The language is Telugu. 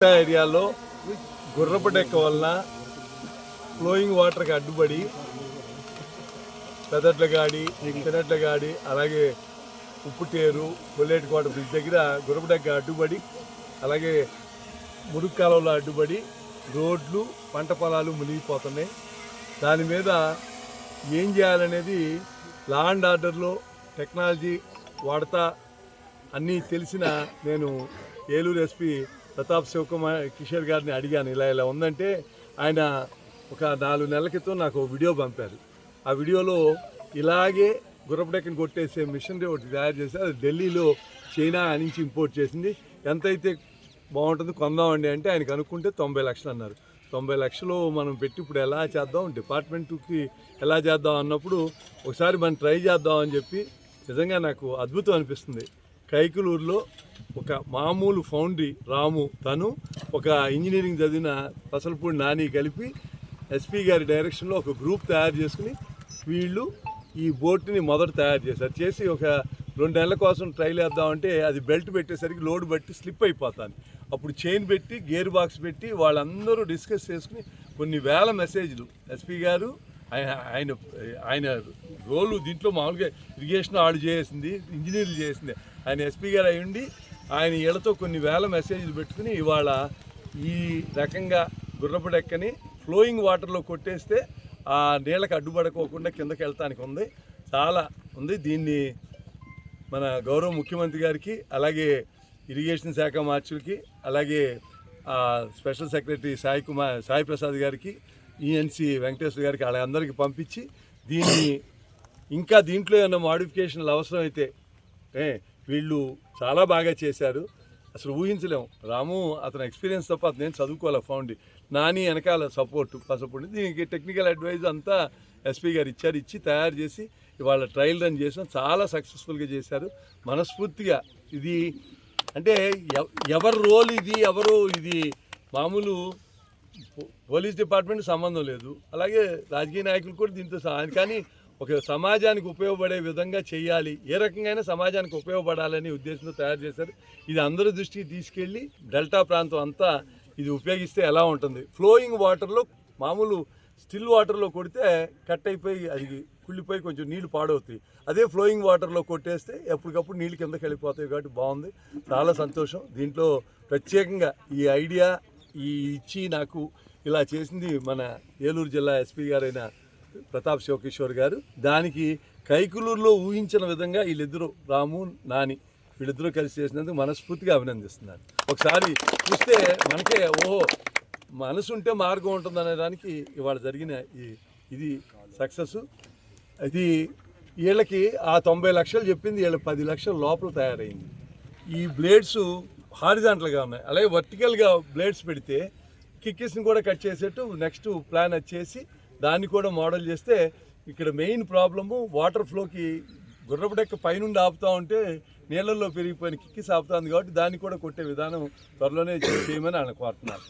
ఏరియాలో గుర్రపు డెక్క వలన ఫ్లోయింగ్ వాటర్కి అడ్డుపడి పెదట్ల గాడి తినట్ల గాడి అలాగే ఉప్పుటేరు కొల్లేటికోట బ్రిడ్జ్ దగ్గర గుర్రపు డెక్క అడ్డుపడి అలాగే మురుగు కాలువలో అడ్డుపడి రోడ్లు పంట పొలాలు మునిగిపోతున్నాయి. దాని మీద ఏం చేయాలనేది లా అండ్ ఆర్డర్లో టెక్నాలజీ వాడతా అన్నీ తెలిసిన నేను ఏలూరు ఎస్పీ ప్రతాప్ శివకుమార్ కిషోర్ గారిని అడిగాను ఇలా ఇలా ఉందంటే ఆయన ఒక నాలుగు నెలల క్రితం నాకు వీడియో పంపారు. ఆ వీడియోలో ఇలాగే గుర్రపడెక్కని కొట్టేసే మిషనరీ ఒకటి తయారు చేసి అది ఢిల్లీలో చైనా నుంచి ఇంపోర్ట్ చేసింది. ఎంతైతే బాగుంటుంది కొందామండి అంటే ఆయన కనుక్కుంటే తొంభై లక్షలు అన్నారు. తొంభై లక్షలు మనం పెట్టి ఇప్పుడు ఎలా చేద్దాం డిపార్ట్మెంట్కి ఎలా చేద్దాం అన్నప్పుడు ఒకసారి మనం ట్రై చేద్దాం అని చెప్పి నిజంగా నాకు అద్భుతం అనిపిస్తుంది. కైకులూరులో ఒక మామూలు ఫౌండరీ రాము తను ఒక ఇంజనీరింగ్ చదివిన పసలపూడి నాని కలిపి ఎస్పీ గారి డైరెక్షన్లో ఒక గ్రూప్ తయారు చేసుకుని వీళ్ళు ఈ బోట్ని మొదట తయారు చేశారు. చేసి ఒక రెండు నెలల కోసం ట్రైల్ వేద్దామంటే అది బెల్ట్ పెట్టేసరికి లోడ్ బట్టి స్లిప్ అయిపోతాను అప్పుడు చైన్ పెట్టి గేర్ బాక్స్ పెట్టి వాళ్ళందరూ డిస్కస్ చేసుకుని కొన్ని వేల మెసేజ్లు. ఎస్పీ గారు ఆయన ఆయన ఆయన రోలు దీంట్లో మామూలుగా ఇరిగేషన్ ఆడు చేసింది ఇంజనీర్లు చేసింది. ఆయన ఎస్పీ గారు అయి ఉండి ఆయన ఇళ్ళతో కొన్ని వేల మెసేజ్లు పెట్టుకుని ఇవాళ ఈ రకంగా గుర్రపు డెక్కని ఫ్లోయింగ్ వాటర్లో కొట్టేస్తే ఆ నీళ్ళకి అడ్డుపడుకోకుండా కిందకి వెళ్తానికి ఉంది. చాలా ఉంది. దీన్ని మన గౌరవ ముఖ్యమంత్రి గారికి అలాగే ఇరిగేషన్ శాఖ మార్చులకి అలాగే స్పెషల్ సెక్రటరీ సాయి కుమార్ సాయి ప్రసాద్ గారికి ఈఎన్సి వెంకటేశ్వర గారికి వాళ్ళందరికీ పంపించి దీన్ని ఇంకా దీంట్లో ఏమైనా మాడిఫికేషన్లు అవసరమైతే ఏ వీళ్ళు చాలా బాగా చేశారు. అసలు ఊహించలేము. రాము అతని ఎక్స్పీరియన్స్ తప్ప నేను చదువుకోవాలి ఫౌండ్ నాని వెనకాల సపోర్ట్ పసపోర్ట్ దీనికి టెక్నికల్ అడ్వైజ్ అంతా ఎస్పీ గారు ఇచ్చారు. ఇచ్చి తయారు చేసి ఇవాళ ట్రయల్ రన్ చేసాం చాలా సక్సెస్ఫుల్గా చేశారు. మనస్ఫూర్తిగా ఇది అంటే ఎవ- ఎవరి రోల్ ఇది ఎవరు ఇది? మామూలు పోలీస్ డిపార్ట్మెంట్ సంబంధం లేదు. అలాగే రాజకీయ నాయకులు కూడా దీంతో సహా కానీ ఒక సమాజానికి ఉపయోగపడే విధంగా చేయాలి. ఏ రకంగా సమాజానికి ఉపయోగపడాలని ఉద్దేశంతో తయారు చేశారు. ఇది అందరి దృష్టికి తీసుకెళ్ళి డెల్టా ప్రాంతం అంతా ఇది ఉపయోగిస్తే ఎలా ఉంటుంది? ఫ్లోయింగ్ వాటర్లో మామూలు స్టిల్ వాటర్లో కొడితే కట్ అయిపోయి అది కుళ్ళిపోయి కొంచెం నీళ్ళు పాడవుతాయి. అదే ఫ్లోయింగ్ వాటర్లో కొట్టేస్తే ఎప్పటికప్పుడు నీళ్ళు కిందకి వెళ్ళిపోతాయి కాబట్టి బాగుంది. చాలా సంతోషం. దీంట్లో ప్రత్యేకంగా ఈ ఐడియా ఈ ఇచ్చి నాకు ఇలా చేసింది మన ఏలూరు జిల్లా ఎస్పీ గారైన ప్రతాప్ శివకిషోర్ గారు. దానికి కైకులూరులో ఊహించిన విధంగా వీళ్ళిద్దరూ రాము నాని వీళ్ళిద్దరూ కలిసి చేసినందుకు మనస్ఫూర్తిగా అభినందిస్తున్నాను. ఒకసారి చూస్తే మనకే ఓహో మనసు ఉంటే మార్గం ఉంటుంది అనే దానికి ఇవాళ జరిగిన ఈ ఇది సక్సెస్. ఇది వీళ్ళకి ఆ తొంభై లక్షలు చెప్పింది వీళ్ళ పది లక్షల లోపల తయారైంది. ఈ బ్లేడ్స్ హారిజాంటల్గా ఉన్నాయి. అలాగే వర్టికల్గా బ్లేడ్స్ పెడితే కిక్కిస్ని కూడా కట్ చేసేట్టు నెక్స్ట్ ప్లాన్ వచ్చేసి దాన్ని కూడా మోడల్ చేస్తే ఇక్కడ మెయిన్ ప్రాబ్లము వాటర్ ఫ్లోకి గుర్రపు డెక్క పైనుండి ఆపుతా ఉంటే నీళ్ళల్లో పెరిగిపోయిన కిక్కిస్ ఆపుతుంది కాబట్టి దాన్ని కూడా కొట్టే విధానం త్వరలోనే చేయమని ఆయన కోరుతున్నారు.